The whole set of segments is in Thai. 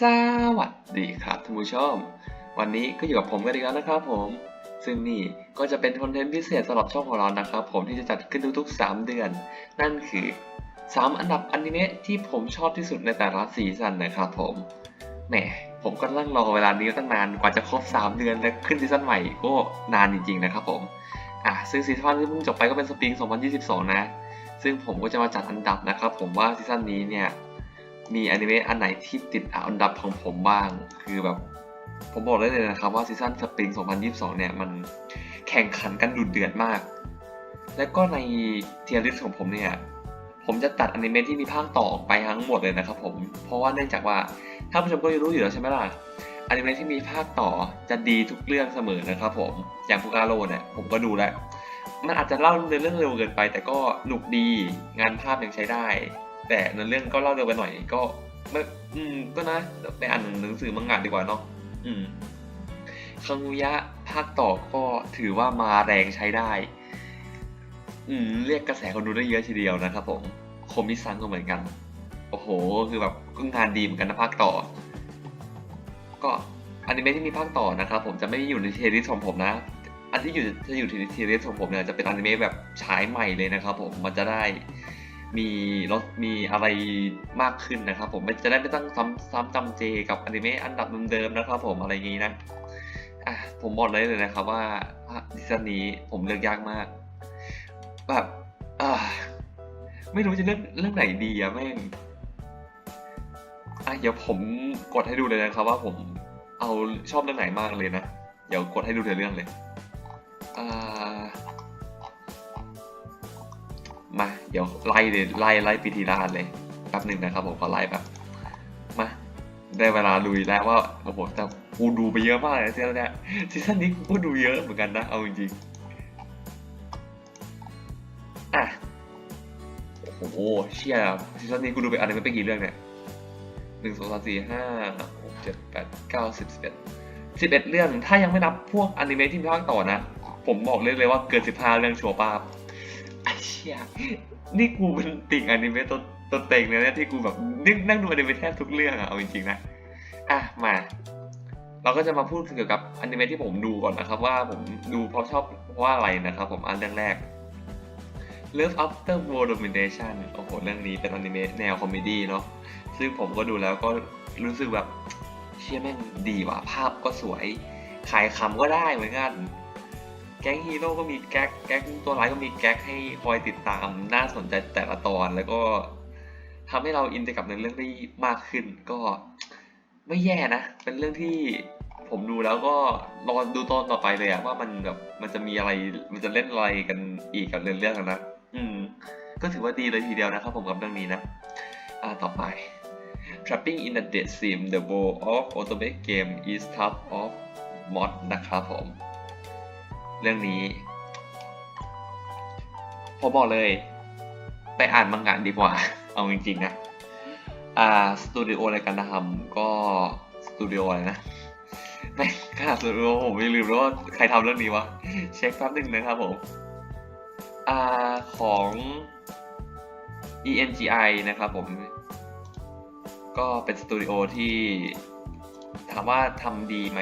สวัสดีครับท่านผู้ชม วันนี้ก็อยู่กับผมกันอีกแล้วนะครับผม ซึ่งนี่ก็จะเป็นคอนเทนต์พิเศษสำหรับช่องของเรานะครับผมที่จะจัดขึ้นทุกๆ 3 เดือน นั่นคือ 3 อันดับอนิเมะที่ผมชอบที่สุดในแต่ละซีซั่นนะครับผมแหมผมก็นั่งรอเวลานี้ตั้งนานกว่าจะครบ 3 เดือนและขึ้นซีซั่นใหม่ก็นานจริงๆนะครับผมอะซึ่งซีซั่นที่เพิ่งจบไปก็เป็นสปริง 2022 นะ ซึ่งผมก็จะมาจัดอันดับนะครับผมว่าซีซั่นนี้เนี่ย มีอนิเมะอันไหนที่ติดอันดับของผมบ้าง คือแบบ ผมบอกได้เลยนะครับว่าซีซั่นสปริง 2022 เนี่ย มันแข่งขันกันดุเดือดมาก และก็ในเทียร์ลิสต์ของผมเนี่ย ผมจะตัดอนิเมะที่มีภาคต่อออกไปทั้งหมดเลยนะครับผม เพราะว่าเนื่องจากว่าท่านผู้ชมก็รู้อยู่แล้วใช่ไหมล่ะอนิเมะที่มีภาคต่อจะดีทุกเรื่องเสมอนะครับผม อย่างฟูกาโรเนี่ยผมก็ดูแล้ว มันอาจจะเล่าเรื่องเร็วเกินไป แต่ก็หนุกดีงานภาพยังใช้ได้ แต่ในเรื่องก็เล่าเร็วไปหน่อยก็ไม่อืมก็นะไปอ่านหนังสือมังงะดีกว่าเนาะอืมคังุยะภาคต่อก็ถือว่ามาแรงใช้ได้ อืมเรียกกระแสคนดูได้เยอะทีเดียวนะครับผมโคมิซังก็เหมือนกัน โอ้โห คือแบบก็งานดีเหมือนกันนะภาคต่อ ก็อนิเมะที่มีภาคต่อนะครับผมจะไม่อยู่ในเทลิสของผมนะ อันที่อยู่จะอยู่ในเทลิสของผมเนี่ยจะเป็นอนิเมะแบบฉายใหม่เลยนะครับผมมันจะได้ มีรสมีอะไรมากขึ้นนะครับ ผมจะได้ไม่ต้องซ้ำซ้ำจำเจกับอนิเมะอันดับเดิมๆนะครับ ผมอะไรอย่างนี้นะอะผมบอกเลยเลยนะครับว่าดิซันนี้ผมเลือกยากมาก แบบอ่าไม่รู้จะเลือกเรื่องไหนดีอะแม่งอะเดี๋ยวผมกดให้ดูเลยนะครับว่าผมเอาชอบเรื่องไหนมากเลยนะ เดี๋ยวกดให้ดูเรื่องเลย อ่า มา เดี๋ยวไล่เลยไล่ไล่ปีทีละอันเลยแป๊บหนึ่งนะครับผมขอไล่แบบมาได้เวลาลุยแล้วว่าโอ้โหแต่กูดูไปเยอะมากเลยซีซั่นเนี้ยซีซั่นนี้กูก็ดูเยอะเหมือนกันนะเอาจริงๆอะโอ้โหเชี่ยซีซั่นนี้กูดูไปอะไรไม่ไปกี่เรื่องเนี่ยหนึ่งสองสามสี่ห้าหกเจ็ดแปดเก้าสิบสิบเอ็ดสิบเอ็ดเรื่องถ้ายังไม่นับพวกอนิเมะที่มีภาคต่อนะ ผมบอกเลยเลยว่าเกินสิบห้าเรื่องชัวร์ป้า เชี่ยนี่กูเป็นติ่งอนิเมะตัวตัวเต็งเลยนี่ยที่กูแบบนั่งนั่งดูอนิเมะแทบทุกเรื่องอะเอาจริงๆนะอะมา เราก็จะมาพูดเกี่ยวกับอนิเมะที่ผมดูก่อนนะครับ ว่าผมดูเพราะชอบเพราะว่าอะไรนะครับ ผมอันเรื่องแรก Love After World Domination โอ้โห เรื่องนี้เป็นอนิเมะแนวคอมเมดี้เนาะ ซึ่งผมก็ดูแล้วก็รู้สึกแบบเชี่ยแม่งดีว่ะ ภาพก็สวย ขายคำก็ได้เหมือนกัน แก๊งฮีโร่ก็มีแก๊กแก๊งตัวร้ายก็มีแก๊กให้คอยติดตามน่าสนใจแต่ละตอนแล้วก็ทำให้เราอินไปกับในเรื่องได้มากขึ้น ก็ไม่แย่นะ เป็นเรื่องที่ผมดูแล้วก็รอดูตอนต่อไปเลยอะว่ามันแบบมันจะมีอะไรมันจะเล่นอะไรกันอีกกับเรื่องเรื่องนั้นะอืม ก็ถือว่าดีเลยทีเดียวนะครับผมกับเรื่องนี้นะ อ่าต่อไป Trapping in a Dead Sim The World of Automate Game is Tough of Mod นะครับผม เรื่องนี้ผมบอกเลย ไปอ่านมังงะดีกว่า เอาจริงๆนะ อ่า สตูดิโอในการทำก็สตูดิโออะไรนะไม่ขนาดสตูดิโอผมไม่ลืมแล้วว่าใครทำเรื่องนี้วะ เช็คแป๊บหนึ่งนะครับผม อ่า ของ ENGI นะครับผม ก็เป็นสตูดิโอที่ถามว่าทำดีไหม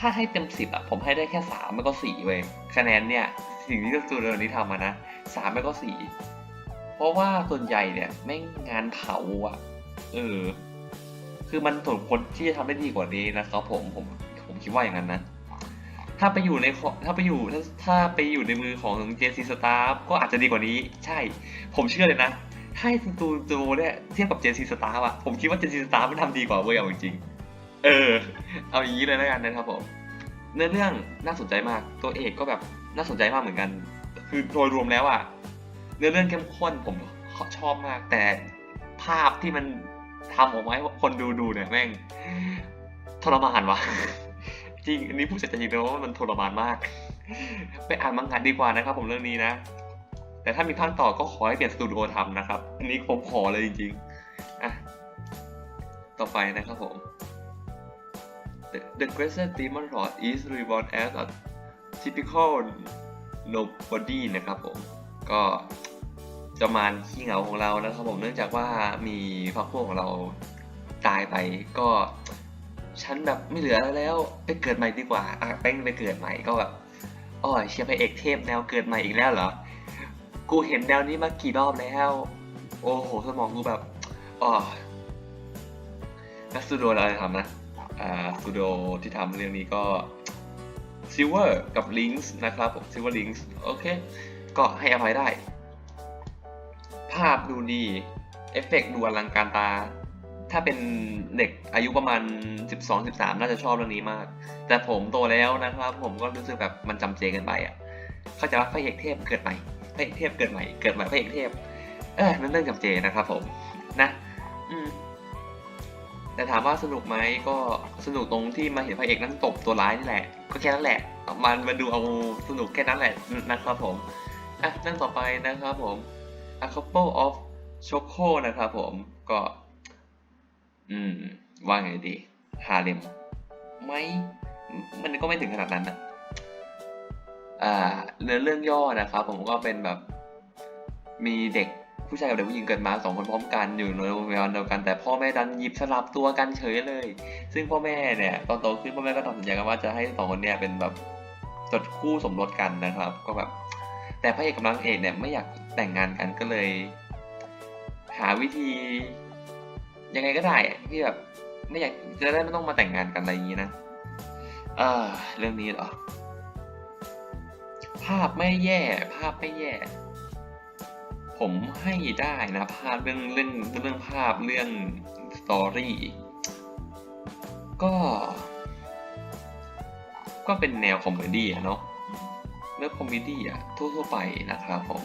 ถ้าให้เต็มสิบอะผมให้ได้แค่สามไม่ก็สี่เว้ยคะแนนเนี่ยสิ่งที่สตูดิโอนี้ทำมานะสามไม่ก็สี่เพราะว่าส่วนใหญ่เนี่ยแม่งงานเผาอะเออ คือมันสมควรที่จะทำได้ดีกว่านี้นะครับผมผมผมคิดว่าอย่างนั้นนะถ้าไปอยู่ในถ้าไปอยู่ถ้าถ้าไปอยู่ในมือของเจซีสตาร์ก็อาจจะดีกว่านี้ ใช่ ผมเชื่อเลยนะให้สตูดิโอเนี่ยเทียบกับเจซีสตาร์อะผมคิดว่าเจซีสตาร์มันทำดีกว่าเว้ยเอาจริงๆ เออ เอาอย่างนี้เลยแล้วกันนะครับผมเนื้อเรื่องน่าสนใจมาก ตัวเอกก็แบบน่าสนใจมากเหมือนกัน คือโดยรวมแล้วอะเนื้อเรื่องเข้มข้นผมชอบมาก แต่ภาพที่มันทำออกมาให้คนดูดูเนี่ยแม่งทรมานวะจริงอันนี้พูดจากใจจริงเลยว่ามันทรมานมาก ไปอ่านมังงะดีกว่านะครับ ผมเรื่องนี้นะ แต่ถ้ามีภาคต่อก็ขอให้เปลี่ยนสตูดิโอทำนะครับ อันนี้ผมขอเลยจริง ๆ อะ ต่อไปนะครับผม The, the Crescent Demon Lord is reborn as a typical nobody นะครับผม ก็จะมารขี้เหงาของเรานะครับผมเนื่องจากว่ามีพักพวกของเราตายไปก็ฉันแบบไม่เหลืออะไรแล้วไปเกิดใหม่ดีกว่าอะแป้งไปเกิดใหม่ก็แบบอ๋อเชียร์พระเอกเทพแนวเกิดใหม่อีกแล้วเหรอ กูเห็นแนวนี้มากี่รอบแล้ว โอ้โห สมองกูแบบอ๋อนักสตูดิโออะไรทำนะ สตูดิโอที่ทำเรื่องนี้ก็ Silver กับ Links นะครับผม Silver Links โอเค ก็ให้อภัยได้ ภาพดูดี เอฟเฟกดูอลังการตา ถ้าเป็นเด็กอายุประมาณ 12-13 น่าจะชอบเรื่องนี้มาก แต่ผมโตแล้วนะครับ ผมก็รู้สึกแบบมันจำเจกันไปอะ เข้าใจว่าพระเอกเทพเกิดใหม่พระเอกเทพเกิดใหม่ เกิดใหม่พระเอกเทพ เออนั่นเรื่องจำเจนะครับผม นะ อืม แต่ถามว่าสนุกไหมก็สนุกตรงที่มาเห็นพระเอกนั้นตบตัวร้ายนี่แหละ ก็แค่นั้นแหละ มันมาดูเอาสนุกแค่นั้นแหละนะครับผมอะเรื่องต่อไปนะครับผม A couple of choco นะครับผมก็ อืม ว่าไงดีฮาเลมไหมมันก็ไม่ถึงขนาดนั้นนะอ่าเนื้อเรื่องย่อนะครับผมก็เป็นแบบมีเด็ก ผู้ชายกับเด็กผู้หญิงเกิดมาสองคนพร้อมกันอยู่ในโรงพยาบาลเดียวกันแต่พ่อแม่ดันหยิบสลับตัวกันเฉยเลย ซึ่งพ่อแม่เนี่ยตอนโตขึ้นพ่อแม่ก็ตัดสินใจกันว่าจะให้สองคนเนี่ยเป็นแบบจดคู่สมรสกันนะครับ ก็แบบแต่พระเอกกับนางเอกเนี่ยไม่อยากแต่งงานกันก็เลย หาวิธี ยังไงก็ได้ที่แบบไม่อยากจะได้ไม่ต้องมาแต่งงานกันอะไรอย่างนี้นะเออเรื่องนี้เหรอ ภาพไม่แย่ ภาพไม่แย่ ผมให้ได้นะภาพเรื่องเรื่องเรื่องภาพเรื่องสตอรี่ก็ ก็เป็นแนวคอมเมดี้อะเนาะเรื่องคอมเมดี้อะทั่วๆไปนะครับผม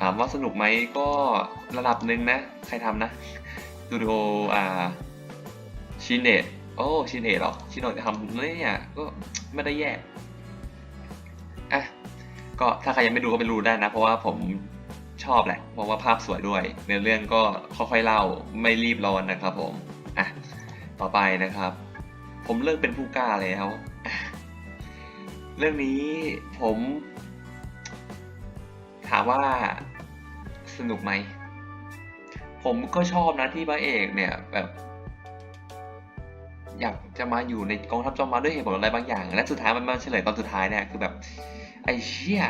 ถามว่าสนุกไหมก็ระดับหนึ่งนะ ใครทำนะสตูดิโออ่าชินเอะโอ้ชินเอะหรอชินเอะทำเนี่ยก็ไม่ได้แย่ ก็ถ้าใครยังไม่ดูก็ไปดูได้นะ เพราะว่าผมชอบแหละเพราะว่าภาพสวยด้วยเนื้อเรื่องก็ค่อยๆเล่าไม่รีบร้อนนะครับผมอะต่อไปนะครับ ผมเลิกเป็นผู้กล้าแล้ว เรื่องนี้ผมถามว่าสนุกไหม ผมก็ชอบนะที่พระเอกเนี่ยแบบ อยากจะมาอยู่ในกองทัพจอมมารด้วยเหตุผลอะไรบางอย่าง และสุดท้ายมันมาเฉลยตอนสุดท้ายเนี่ยคือแบบ ไอ้เชี่ย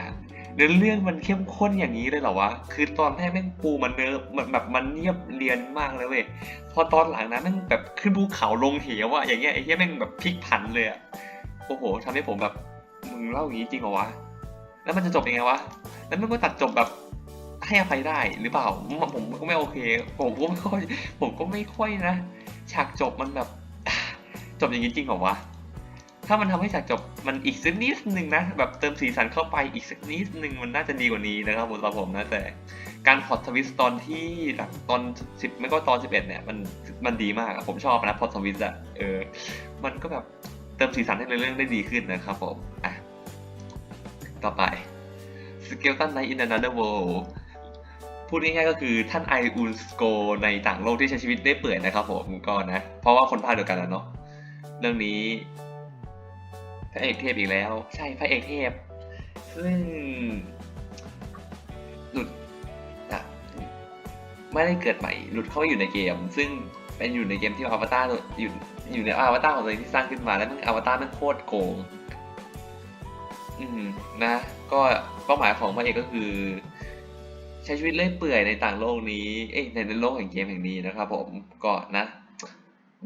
เนื้อเรื่องมันเข้มข้นอย่างนี้เลยเหรอวะ คือตอนแรกแม่งปูมันเนิร์มันแบบมันเนียบเรียนมากเลยเว้ย พอตอนหลังนะแม่งแบบขึ้นภูเขาลงเหวอะอย่างเงี้ยไอ้เหี้ยแม่งแบบพลิกผันเลยอะโอ้โหทำให้ผมแบบ มึงเล่าอย่างนี้จริงเหรอวะ แล้วมันจะจบยังไงวะ แล้วมันก็ตัดจบแบบให้อภัยได้หรือเปล่า ผมผมก็ไม่โอเค ผมก็ไม่ค่อย ผมก็ไม่ค่อยนะ ฉากจบมันแบบ จบอย่างนี้จริงเหรอวะ ถ้ามันทำให้ฉากจบมันอีกสักนิดนึงนะแบบเติมสีสันเข้าไปอีกสักนิดนึงมันน่าจะดีกว่านี้นะครับผมสำหรับผมนะแต่การพอดทวิสต์ตอนที่แบบตอนสิบไม่ก็ตอนสิบเอ็ดเนี่ยมันมันดีมากผมชอบนะพอดทวิสต์อะเออมันก็แบบเติมสีสันให้เรื่องได้ดีขึ้นนะครับผมอะต่อไป Skeleton Knight in Another World พูดง่ายๆก็คือท่านไออุนสโกในต่างโลกที่ใช้ชีวิตได้เปื่อยนะครับผมก็นะ เพราะว่าคนภาคเดียวกันนะเนาะเรื่องนี้ พระเอกเทพอีกแล้ว ใช่พระเอกเทพ ซึ่งหลุดอะไม่ได้เกิดใหม่หลุดเข้าไปอยู่ในเกม ซึ่งเป็นอยู่ในเกมที่อวตารอยู่อยู่ในอวตารของตัวเองที่สร้างขึ้นมาแล้วมันอวตารมันโคตรโกงอืมนะ ก็เป้าหมายของพระเอกก็คือ ใช้ชีวิตเล่ยเปื่อยในต่างโลกนี้ เอ้ยในในโลกแห่งเกมแห่งนี้นะครับผมก็นะ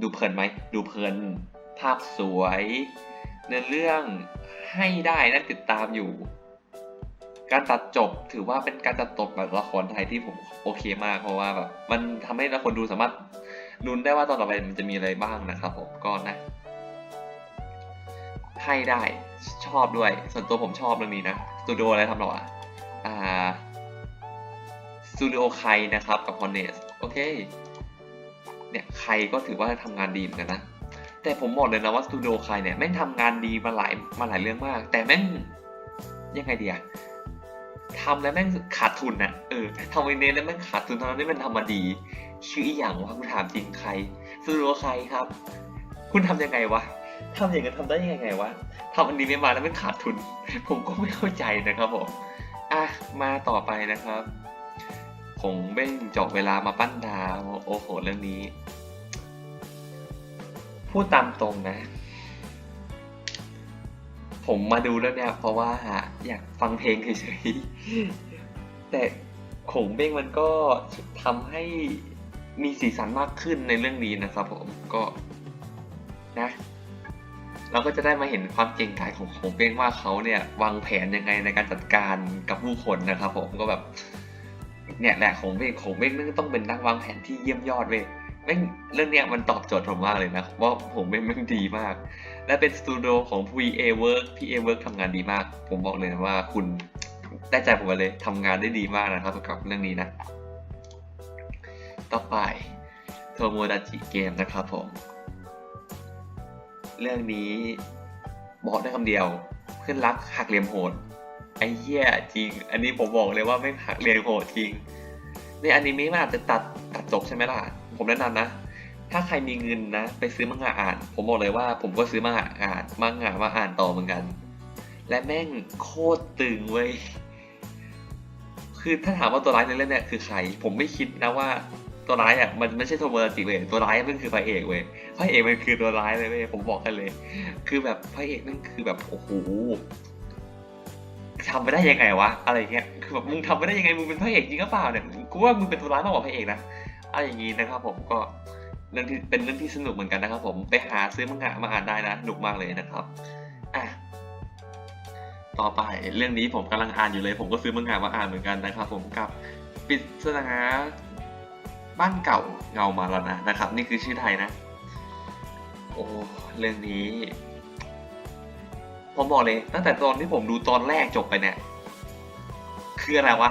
ดูเพลินไหม ดูเพลิน ภาพสวย เนื้อเรื่องให้ได้น่าติดตามอยู่ การตัดจบถือว่าเป็นการตัดจบแบบละครไทยที่ผมโอเคมากเพราะว่าแบบมันทำให้คนดูสามารถลุ้นได้ว่าตอนต่อไปมันจะมีอะไรบ้างนะครับผมก็นะ ให้ได้ชอบด้วย ส่วนตัวผมชอบเรื่องนี้นะสตูดิโออะไรทำหรออะอ่าสตูดิโอใครนะครับกับ h o n e s โอเคเนี่ยใครก็ถือว่าทำงานดีเหมือนกันนะ แต่ผมบอกเลยนะว่าสตูดิโอใครเนี่ยแม่งทำงานดีมาหลายมาหลายเรื่องมาก แต่แม่งยังไงเดีอะทำแล้วแม่งขาดทุนอะเออทำไอเน้นแล้วแม่งขาดทุนท่านั้นที่มันทำมาดี ชื่ออีหยังวะคุณถามจริงใครสตูดิโอใครครับ คุณทำยังไงวะทำอย่างนั้นทำได้ยังไงวะทำอันนี้ไม่มาแล้วมันขาดทุน ผมก็ไม่เข้าใจนะครับผมอะมาต่อไปนะครับผงเบ้งเจบเวลามาปั้นดาวโอ้โหเรื่องนี้ พูดตามตรงนะ ผมมาดูแล้วเนี่ยเพราะว่าอยากฟังเพลงเฉยๆ แต่ขงเบ้งมันก็ทำให้มีสีสันมากขึ้นในเรื่องนี้นะครับผมก็นะ เราก็จะได้มาเห็นความเก่งกาจของขงเบ้งว่าเขาเนี่ยวางแผนยังไงในการจัดการกับผู้คนนะครับ ผมก็แบบเนี่ยแหละของเบ้งของเบ้งนั่นต้องเป็นนักวางแผนที่เยี่ยมยอดเว้ย ม่งเรื่องเนี้ยมันตอบโจทย์ผมมากเลยนะว่าผมเบ้งแม่งดีมาก และเป็นสตูดิโอของ PA Work PA Work ทำงานดีมาก ผมบอกเลยนะว่าคุณได้ใจผมเลยทำงานได้ดีมากนะครับกับเรื่องนี้นะ ต่อไปโทโมดาจิเกมนะครับผม เรื่องนี้บอกได้คำเดียว เพื่อนรักหักเหลี่ยมโหดไอ้เหี้ยจริง อันนี้ผมบอกเลยว่าไม่หักเหลี่ยมโหดจริงในอนิเมะมันอาจจะตัดตัดจบใช่ไหมล่ะ ผมแนะนำนะ ถ้าใครมีเงินนะ ไปซื้อมังงะอ่าน ผมบอกเลยว่า ผมก็ซื้อมังงะอ่านมังงะมาอ่านต่อเหมือนกัน และแม่งโคตรตึงเว้ยคือถ้าถามว่าตัวร้ายในเรื่องเนี้ยคือใคร ผมไม่คิดนะว่าตัวร้ายอะมันไม่ใช่โทมดาจิเว้ยตัวร้ายมันคือพระเอกเว้ยพระเอกมันคือตัวร้ายเลยเว้ยผมบอกกันเลย คือแบบพระเอกนั่นคือแบบโอ้โหทำไปได้ยังไงวะอะไรเงี้ยคือแบบมึงทำไปได้ยังไงมึงเป็นพระเอกจริงหรือเปล่าเนี่ยกูว่ามึงเป็นตัวร้ายมากกว่าพระเอกนะ อะอย่างงี้นะครับผมก็เรื่องที่เป็นเรื่องที่สนุกเหมือนกันนะครับ ผมไปหาซื้อมังงะมาอ่านได้นะสนุกมากเลยนะครับอะต่อไปเรื่องนี้ผมกำลังอ่านอยู่เลย ผมก็ซื้อมังงะมาอ่านเหมือนกันนะครับ ผมกับปริศนาบ้านเก่าเงามาแล้วนะนะครับ นี่คือชื่อไทยนะ โอ้เรื่องนี้ ผมบอกเลย ตั้งแต่ตอนที่ผมดูตอนแรกจบไปเนี่ย คืออะไรวะ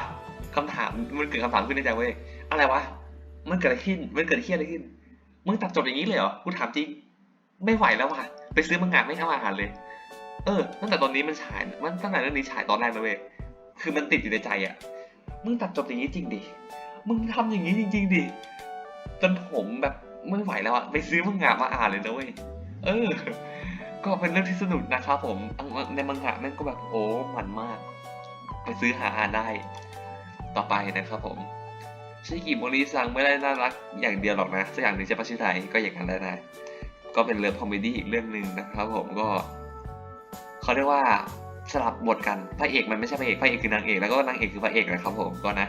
คำถามมันเกิดคำถามขึ้นในใจเว้ยอะไรวะ มันเกิดอะไรขึ้น มันเกิดที่อะไรขึ้น มึงตัดจบอย่างนี้เลยเหรอ กูถามจริง ไม่ไหวแล้วว่ะ ไปซื้อมังงะไม่เอาอาหารเลย เออ ตั้งแต่ตอนนี้มันฉาย มันตั้งแต่เรื่องนี้ฉายตอนแรกเลยเว้ย คือมันติดอยู่ในใจอะ มึงตัดจบอย่างนี้จริงดิ มึงทำอย่างนี้จริง ๆดิ จนผมแบบไม่ไหวแล้วอะ ไปซื้อมังงะมาอ่านเลยนะเว้ย เออ ก็เป็นเรื่องที่สนุกนะครับผม ในมังงะนั่นก็แบบโอ้ มันมาก ไปซื้อหาอ่านได้ ต่อไปนะครับผม ชิกิโมริซังไม่ได้น่ารักอย่างเดียวหรอกนะสักอย่างหนึ่งจะปะชื่อไทยก็อย่างนั้นได้นะ ก็เป็นเลิฟคอมเมดี้อีกเรื่องหนึ่งนะครับ ผมก็เขาเรียกว่าสลับบทกันพระเอกมันไม่ใช่พระเอกพระเอกคือนางเอกแล้วก็นางเอกคือพระเอกนะครับ ผมก็นะ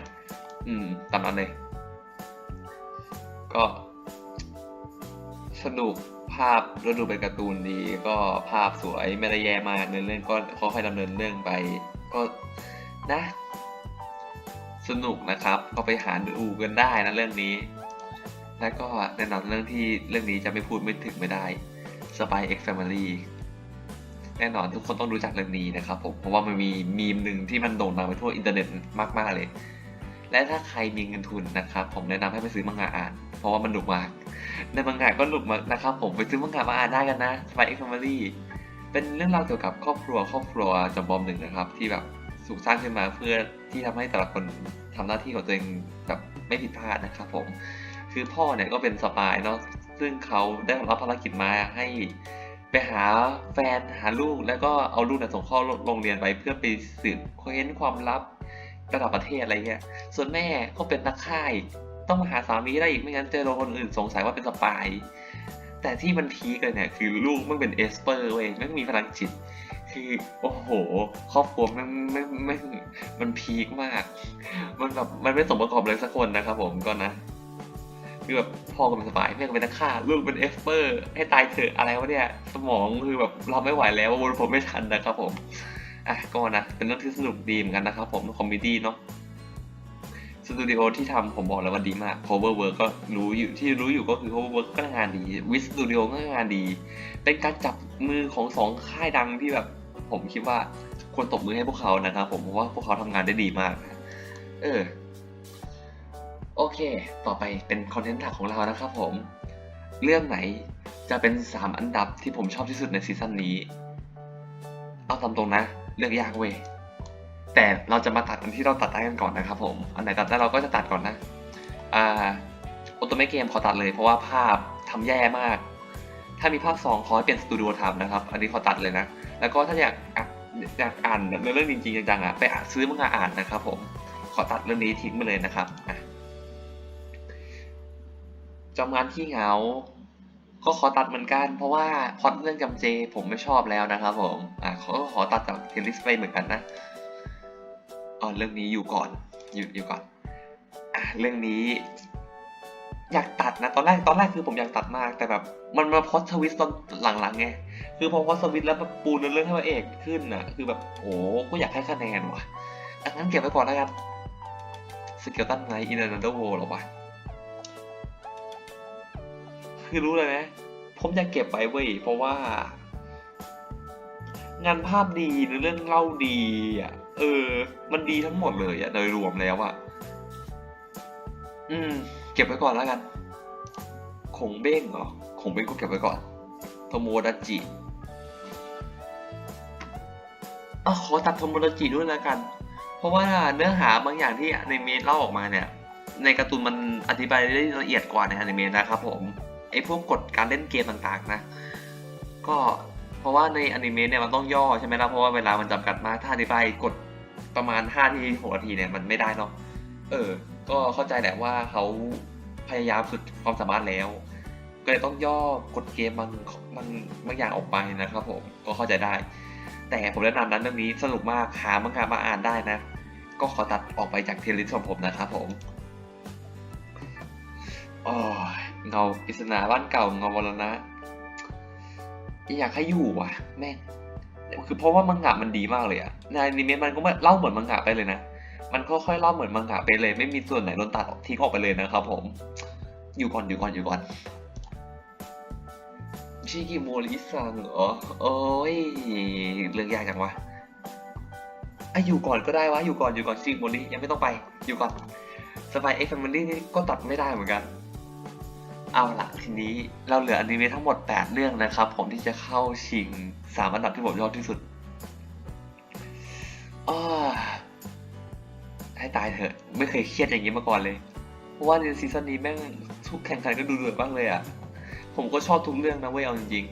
อืมตามนั้นเลย ก็สนุกภาพแล้วดูเป็นการ์ตูนดีก็ภาพสวยไม่ได้แย่มากเนื้อเรื่องก็ค่อยๆดำเนินเรื่องไป ก็นะ สนุกนะครับ ก็ไปหาดูกันได้นะเรื่องนี้ แล้วก็แน่นอนเรื่องที่เรื่องนี้จะไม่พูดไม่ถึงไม่ได้ Spy X Family แน่นอนทุกคนต้องรู้จักเรื่องนี้นะครับผมเพราะว่ามันมีมีมหนึ่งที่มันโด่งดังไปทั่วอินเทอร์เน็ตมากๆเลย และถ้าใครมีเงินทุนนะครับผมแนะนำให้ไปซื้อมังงะอ่าน เพราะว่ามันหนุกมากในมังงะก็หนุกมากนะครับผมไปซื้อมังงะมาอ่านได้กันนะ Spy X Family เป็นเรื่องราวเกี่ยวกับครอบครัวครอบครัวจอมบอมหนึ่งนะครับ ที่แบบ ถูกสร้างขึ้นมาเพื่อที่ทำให้แต่ละคนทำหน้าที่ของตัวเองแบบไม่ผิดพลาดนะครับผมคือพ่อเนี่ยก็เป็นสปายเนาะซึ่งเขาได้รับภารกิจมาให้ไปหาแฟนหาลูก แล้วก็เอาลูกเนี่ยส่งเข้าโรงเรียนไปเพื่อไปสืบเค้นความลับระดับประเทศอะไรเงี้ย ส่วนแม่ก็เป็นนักฆ่าอีกต้องมาหาสามีได้อีกไม่งั้นเจอโดนคนอื่นสงสัยว่าเป็นสปาย แต่ที่มันพีคเลยเนี่ยคือลูกมันเป็นเอสเปอร์เว้ยมันมีพลังจิต คือโอ้โห ครอบครัวมันไม่ไม่มันพีคมาก มันแบบมันไม่สมประกอบเลยสักคนนะครับผมก็นะคือแบบพ่อก็เป็นสปายแม่ก็เป็นนักฆ่าลูกเป็นเอสเปอร์ให้ตายเถอะอะไรวะเนี่ย สมองคือแบบเราไม่ไหวแล้ววนผมไม่ทันนะครับผมอะก็นะเป็นเรื่องที่สนุกดีเหมือนกันนะครับผมคอมเมดี้เนาะสตูดิโอที่ทำผมบอกแล้วว่าดีมาก Cover Work ก็รู้อยู่ที่รู้อยู่ก็คือ Cover Work ก็งานดีวิสตูดิโอก็งานดี เป็นการจับมือของสองค่ายดังที่แบบ ผมคิดว่าควรตบมือให้พวกเขานะครับ ผมเพราะว่าพวกเขาทำงานได้ดีมาก เออ โอเค ต่อไปเป็นคอนเทนต์หลักของเรานะครับผม เรื่องไหนจะเป็น 3 อันดับที่ผมชอบที่สุดในซีซั่นนี้ เอาตามตรงนะ เลือกยากเว้ย แต่เราจะมาตัดอันที่เราตัดได้กันก่อนนะครับผม อันไหนตัดได้เราก็จะตัดก่อนนะ อ่าโอโตเมเกมขอตัดเลยเพราะว่าภาพทำแย่มาก ถ้ามีภาค 2 ขอให้เปลี่ยนสตูดิโอทำนะครับ อันนี้ขอตัดเลยนะ แล้วก็ถ้าอยากอะอยากอ่านเรื่องจริงๆจังๆอะไปอ่านซื้อมังงะอ่านนะครับผมขอตัดเรื่องนี้ทิ้งไปเลยนะครับจอมงานขี้เหงา ก็ขอตัดเหมือนกัน เพราะว่าพอตเรื่องจำเจผมไม่ชอบแล้วนะครับผมอะขอขอตัดจากเทลิสไปเหมือนกันนะอ๋อเรื่องนี้อยู่ก่อนอยู่อยู่ก่อนอะเรื่องนี้ อยากตัดนะตอนแรกตอนแรกคือผมอยากตัดมาก แต่แบบมันมาพอดทวิสตอนหลังๆไง คือพอพอสวิตแล้วมันปูเนื้อเรื่องให้พระเอกขึ้นอะ คือแบบโอ้ก็อยากให้คะแนนว่ะอันนั้นเก็บไว้ก่อนแล้วกันสเกลตันไนอินเดอร์นันเดอร์โวหรอวะคือรู้เลยไหมผมอยากเก็บไว้เว้ยเพราะว่า งานภาพดีเรื่องเล่าดีอะเออ มันดีทั้งหมดเลยอะโดยรวมแล้วอะอืม เก็บไว้ก่อนแล้วกัน คงเบ้งเหรอคงเบ้งก็เก็บไว้ก่อนโทโมดา อะขอตัดโทโมดาจิด้วยแล้วกัน เพราะว่าเนื้อหาบางอย่างที่อนิเมะเล่าออกมาเนี่ย ในการ์ตูนมันอธิบายได้ละเอียดกว่าในอนิเมะนะครับผมไอ้พวกกฎการเล่นเกมต่างๆนะ ก็เพราะว่าในอนิเมะเนี่ยมันต้องย่อใช่ไหมล่ะเพราะว่าเวลามันจำกัดมากถ้าอธิบายกฎประมาณ5ที6นาทีเนี่ยมันไม่ได้เนาะเออ ก็เข้าใจแหละว่าเขาพยายามสุดความสามารถแล้ว ก็เลยต้องย่อกฎเกมบางบางบางอย่างออกไปนะครับผมก็เข้าใจได้ แต่ผมแนะนำนั้นเรื่องนี้สนุกมากหามังงะมาอ่านได้นะ ก็ขอตัดออกไปจากเทลิสของผมนะครับผมโอ้ยเงาปริศนาบ้านเก่าเงามรณะอยากให้อยู่ว่ะ แม่คือเพราะว่ามังงะมันดีมากเลยอะในอนิเมะมันก็เล่าเหมือนมังงะไปเลยนะมันค่อยๆเล่าเหมือนมังงะไปเลย ไม่มีส่วนไหนโดนตัดทิ้งออกไปเลยนะครับผม อยู่ก่อนอยู่ก่อนอยู่ก่อน ชิกิโมริซังเหรอ โอ้ย เรื่องยากจังวะอะอยู่ก่อนก็ได้วะ อยู่ก่อนอยู่ก่อนชิกิโมริยังไม่ต้องไป อยู่ก่อนสไปเอ็กซ์แฟมิลี่นี่ก็ตัดไม่ได้เหมือนกัน เอาละทีนี้เราเหลืออนิเมะทั้งหมด 8 เรื่องนะครับ ผมที่จะเข้าชิง 3 อันดับที่ผมชอบที่สุดอให้ตายเถอะ ไม่เคยเครียดอย่างนี้มาก่อนเลย เพราะว่าในซีซั่นนี้แม่งทุกแข่งขันก็ดูเดือดมากเลยอะ ผมก็ชอบทุกเรื่องนะเว้ยเอาจริง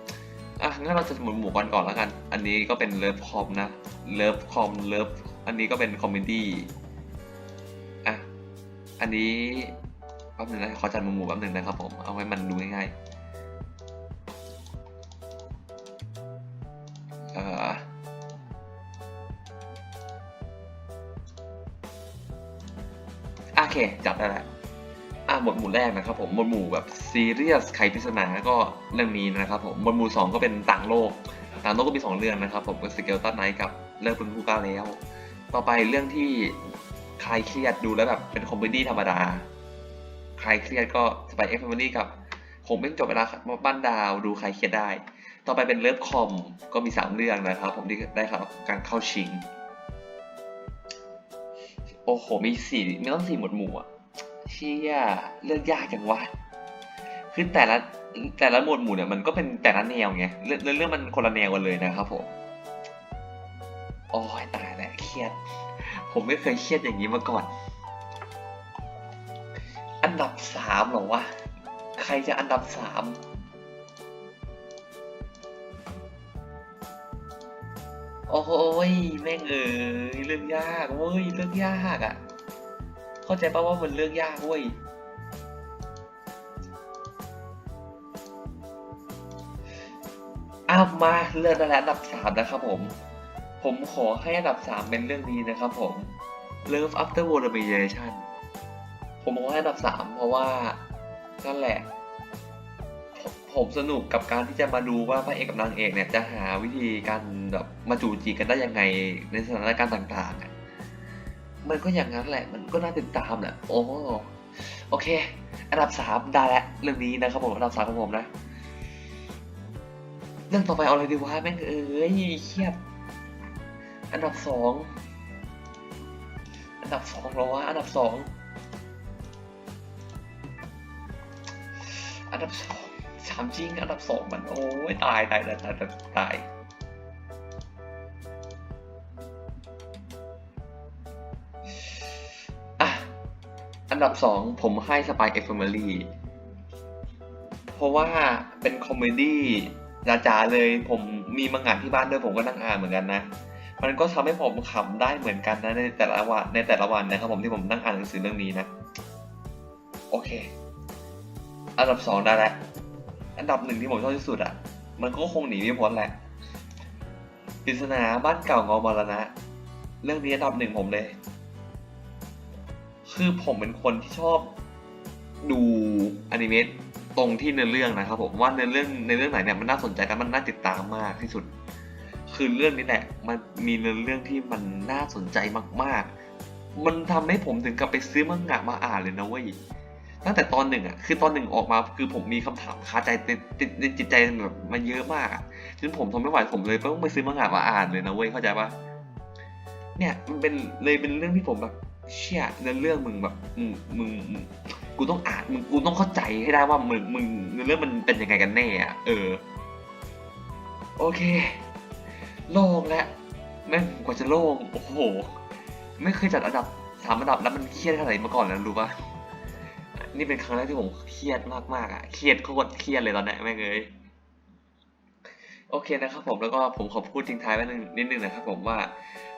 ๆอะงั้นเราจะหมุนหมู่กันก่อนแล้วกัน อันนี้ก็เป็นเลิฟคอมนะเลิฟคอมเลิฟอันนี้ก็เป็นคอมเมดี้อะอันนี้แป๊บหนึงนะขอจัดหมู่หมู่แป๊บหนึงนะครับผมเอาให้มันดูง่ายๆเอ่อโอเคจับได้แล้ว หมวดหมู่แรกนะครับผมหมวดหมู่แบบซีเรียสไขปริศนาก็เรื่องนี้นะครับผมหมวดหมู่สองก็เป็นต่างโลก ต่างโลกก็มีสองเรื่องนะครับผมก็สเกลตันไนกับเลิกเป็นผู้กล้าแล้ว ต่อไปเรื่องที่คลายเครียดดูแล้วแบบเป็นคอมเมดี้ธรรมดาคลายเครียดก็สไปเอ็กซ์แฟมิลี่กับผมเป็นจบเวลาบ้านดาวดูคลายเครียดได้ ต่อไปเป็นเลิฟคอมก็มีสามเรื่องนะครับ ผมที่ได้ครับการเข้าชิง โอ้โหมีสี่มีต้องสี่หมวดหมู่อะ เชี่ยเลือกยากจังวะคือแต่ละแต่ละหมวดหมู่เนี่ยมันก็เป็นแต่ละแนวไงเรื่องเรื่องมันคนละแนวกันเลยนะครับผมโอ้ยตายแล้วเครียด ผมไม่เคยเครียดอย่างนี้มาก่อน อันดับสามหรอวะใครจะอันดับสามโอ้ยแม่งเอ้ยเรื่องยากเว้ยเรื่องยากอะ่ะ เข้าใจป่าว่ามันเรื่องยากเว้ยอ้ามาเลือกได้แล้วอันดับสามนะครับผม ผมขอให้อันดับสามเป็นเรื่องนี้นะครับผม Love After War Domination ผมบอกว่าอันดับสามเพราะว่านั่นแหละผมสนุกกับการที่จะมาดูว่าพระเอกกับนางเอกเนี่ยจะหาวิธีการแบบมาจูจีกันได้ยังไงในสถานการณ์ต่างๆ มันก็อย่างนั้นแหละ มันก็น่าติดตามแหละ โอ้ โอเค อันดับสามได้แล้วเรื่องนี้นะครับผม อันดับสามของผมนะ เรื่องต่อไปเอาอะไรดีวะแม่งเอ้ยเครียด อันดับสอง อันดับสองเหรอวะ อันดับสอง อันดับสองสามจริง อันดับสองมันโอ้ยตายตายตายตายตาย ดับสองผมให้สปายเอฟเฟอร์มีเพราะว่าเป็นคอมเมดี้จ๋าๆเลยผมมีมังงะที่บ้านด้วยผมก็นั่งอ่านเหมือนกันนะ มันก็ทำให้ผมขำได้เหมือนกันนะในแต่ละวันในแต่ละวันนะครับผมที่ผมนั่งอ่านหนังสือเรื่องนี้นะ โอเค อันดับสองได้แหละอันดับหนึ่งที่ผมชอบที่สุดอะ มันก็คงหนีไม่พ้นแหละปริศนาบ้านเก่าเงามรณะ เรื่องนี้อันดับหนึ่งผมเลย คือผมเป็นคนที่ชอบดูอนิเมะตรงที่เนื้อเรื่องนะครับผมว่าเนื้อเรื่องในเรื่องไหนเนี่ยมันน่าสนใจกันมันน่าติดตามมากที่สุด คือเรื่องนี้แหละ มันมีเนื้อเรื่องที่มันน่าสนใจมาก ๆ มันทำให้ผมถึงกับไปซื้อมังงะมาอ่านเลยนะเว้ยตั้งแต่ตอนหนึ่งอะคือตอนหนึ่งออกมาคือผมมีคำถามคาใจในในในจิตใจแบบมันเยอะมากอะจนผมทนไม่ไหวผมเลยต้องไปซื้อมังงะมาอ่านเลยนะเว้ยเข้าใจปะเนี่ยมันเป็นเลยเป็นเรื่องที่ผมแบบ เชี่ยเนื้อเรื่องมึงแบบมึงมึงกูต้องอ่านมึงกูต้องเข้าใจให้ได้ว่ามึงมึงเนื้อเรื่องมันเป็นยังไงกันแน่อะเออ โอเค โล่งแล้วแม่งกว่าจะโล่งโอ้โห ไม่เคยจัดอันดับสามอันดับแล้วมันเครียดขนาไหนมาก่อนนะรู้ปะนี่เป็นครั้งแรกที่ผมเครียดมากๆอะเครียดโคตรเครียดเลยตอนนี้แม่งเลย โอเคนะครับผมแล้วก็ผมขอพูดทิ้งท้ายไว้นิดนึงนะครับผมว่า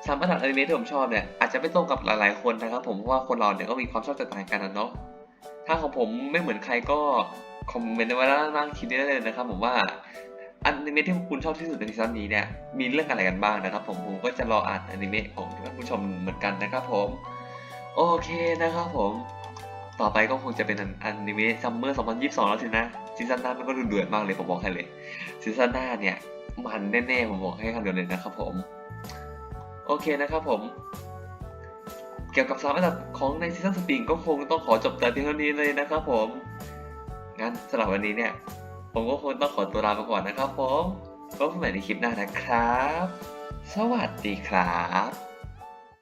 สามอันดับอนิเมะที่ผมชอบเนี่ยอาจจะไม่ตรงกับหลายๆคนนะครับผมเพราะว่าคนเราเนี่ยก็มีความชอบแตกต่างกันนะเนาะถ้าของผมไม่เหมือนใครก็คอมเมนต์ไว้แล้วนั่งคิดได้เลยนะครับผมว่าอนิเมะที่คุณชอบที่สุดในซีซั่นนี้เนี่ยมีเรื่องอะไรกันบ้างนะครับ ผมผมก็จะรออ่านอนิเมะของท่านผู้ชมเหมือนกันนะครับผม โอเคนะครับผม ต่อไปก็คงจะเป็นอนิเมะซัมเมอร์2022 แล้วสินะ ซีซั่นหน้ามันก็ดูเดือดมากเลยผมบอกให้เลย ซีซั่นหน้าเนี่ย มันแน่ๆ ผมบอกให้คำเดียวเลยนะครับผม โอเคนะครับผม เกี่ยวกับสามอันดับของในซีซั่นสปริงก็คงต้องขอจบแต่เพียงเท่านี้เลยนะครับผม งั้นสำหรับวันนี้เนี่ย ผมก็คงต้องขอตัวลาไปก่อนนะครับผมพบกันใหม่ในคลิปหน้านะครับ สวัสดีครับ